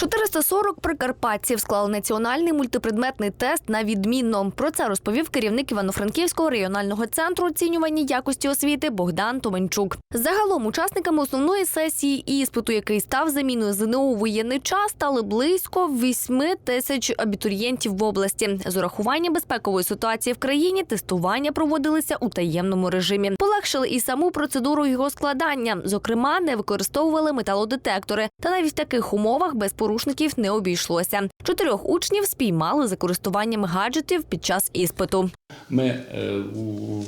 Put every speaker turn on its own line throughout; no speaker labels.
440 прикарпатців склали національний мультипредметний тест на відмінно. Про це розповів керівник Івано-Франківського регіонального центру оцінювання якості освіти Богдан Томенчук. Загалом учасниками основної сесії іспиту, який став заміною ЗНО у воєнний час, стали близько 8 тисяч абітурієнтів в області. З урахуванням безпекової ситуації в країні тестування проводилися у таємному режимі. Полегшили і саму процедуру його складання. Зокрема, не використовували металодетектори. Та навіть в таких умовах без порушників не обійшлося. Чотирьох учнів спіймали за користуванням гаджетів під час іспиту.
Ми е,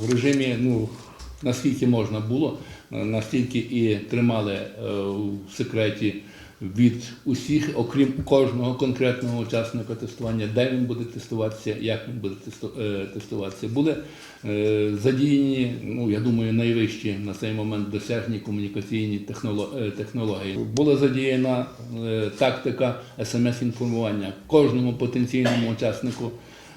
в режимі, ну наскільки можна було, е, настільки і тримали е, в секреті від усіх, окрім кожного конкретного учасника тестування, де він буде тестуватися, як він буде е, тестуватися. Були е, задіяні, ну я думаю, найвищі на цей момент досяжні комунікаційні е, технології. Була задіяна тактика смс-інформування кожному потенційному учаснику.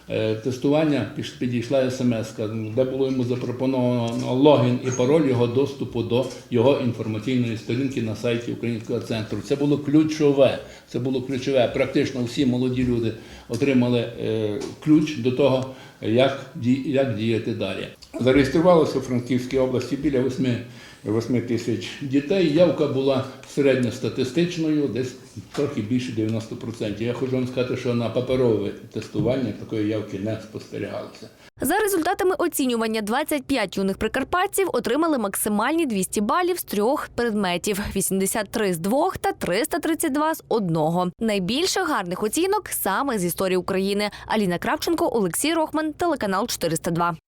Е, тестування підійшла смс, де було йому запропоновано логін і пароль його доступу до його інформаційної сторінки на сайті Українського центру. Це було ключове. Це було ключове. Практично всі молоді люди отримали е, ключ до того, як, як діяти далі. Зареєструвалося в Франківській області біля 8, 8 тисяч дітей. Явка була середньостатистичною, десь трохи більше 90%. Я хочу вам сказати, що на паперове тестування такої явки не спостерігалося.
За результатами оцінювання 25 юних прикарпатців отримали максимальні 200 балів з трьох предметів: 83 з двох та 332 з одного. Найбільше гарних оцінок саме з історії України. Аліна Кравченко, Олексій Рохман, телеканал 402.